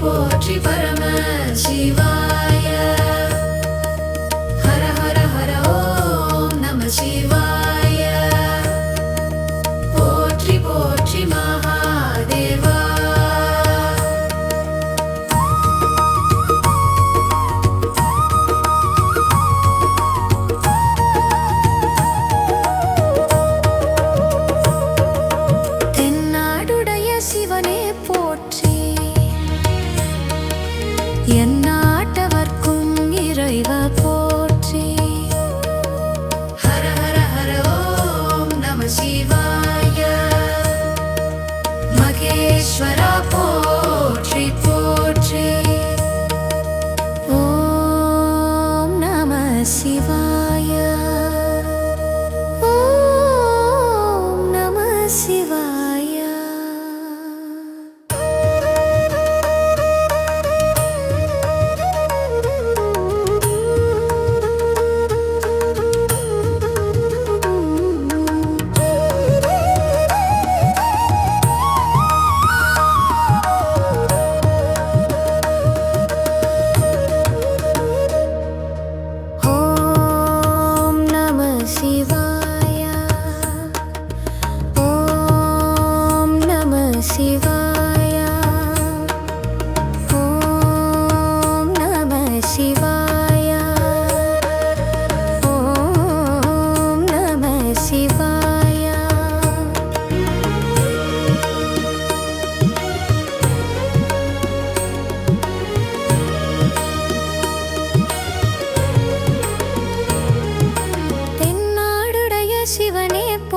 போற்றி பரம சிவா. எந்நாட்டவர்க்கும்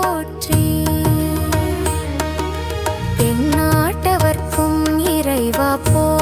போற்றி. தென்னாட்டவர்க்கும் இறைவா போ.